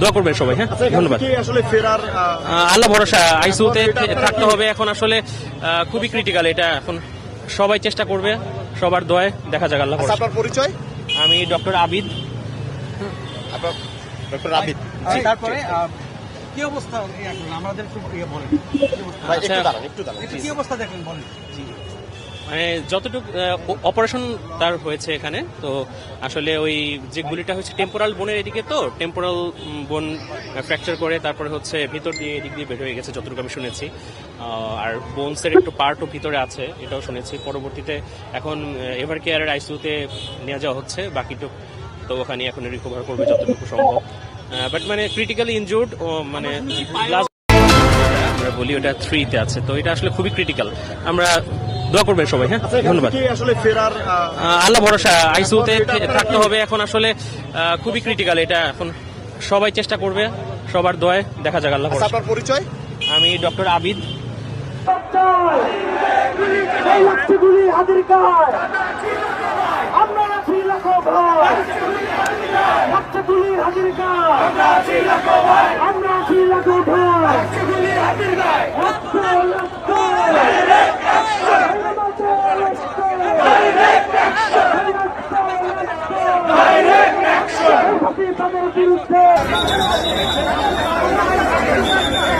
দোয়া করবেন সবাই হ্যাঁ? আচ্ছা, ধন্যবাদ। আল্লাহ ভরসা আইসিউতে থাকতে হবে। এখন আসলে খুবই ক্রিটিক্যাল এটা। এখন সবাই চেষ্টা করবে সবার দোয়ায় দেখা যাক আল্লাহ আচ্ছা, ভরসা। আপনার পরিচয়? আমি ডক্টর আবিদ। ডক্টর আবিদ। তারপরে কি অবস্থা? আমাদের একটু ইয়ে বলেন। কি অবস্থা? ভাই, আচ্ছা। একটু দাঁড়ান একটু দাঁড়ান। কি অবস্থা দেখেন বলেন। মানে যতটুকু অপারেশন তার হয়েছে এখানে তো আসলে ওই যে গুলিটা হচ্ছে টেম্পোরাল বোনের এদিকে তো টেম্পোরাল বোন ফ্র্যাকচার করে তারপরে হচ্ছে ভিতর দিয়ে এদিক দিয়ে বের হয়ে গেছে যতটুকু আমি শুনেছি। আর বোনসের একটু পার্টও ভিতরে আছে এটাও শুনেছি। পরবর্তীতে এখন এভার কেয়ারের আইসিউতে নিয়ে যাওয়া হচ্ছে বাকিটুক তো ওখানে এখন রিকভার করবে যতটুকু সম্ভব। বাট মানে ক্রিটিক্যালি ইনজুর্ড ও মানে আমরা বলি ওটা থ্রিতে আছে তো এটা আসলে খুবই ক্রিটিক্যাল আমরা দোয়া করবেন সবাই হ্যাঁ? আচ্ছা, ধন্যবাদ। আল্লাহ ভরসা আইসিউতে থাকতে হবে। এখন আসলে খুবই ক্রিটিক্যাল এটা। এখন সবাই চেষ্টা করবে সবার দোয়ায় দেখা যাক আল্লাহ আচ্ছা, আপনার পরিচয়? আমি ডক্টর আবিদ। আমরা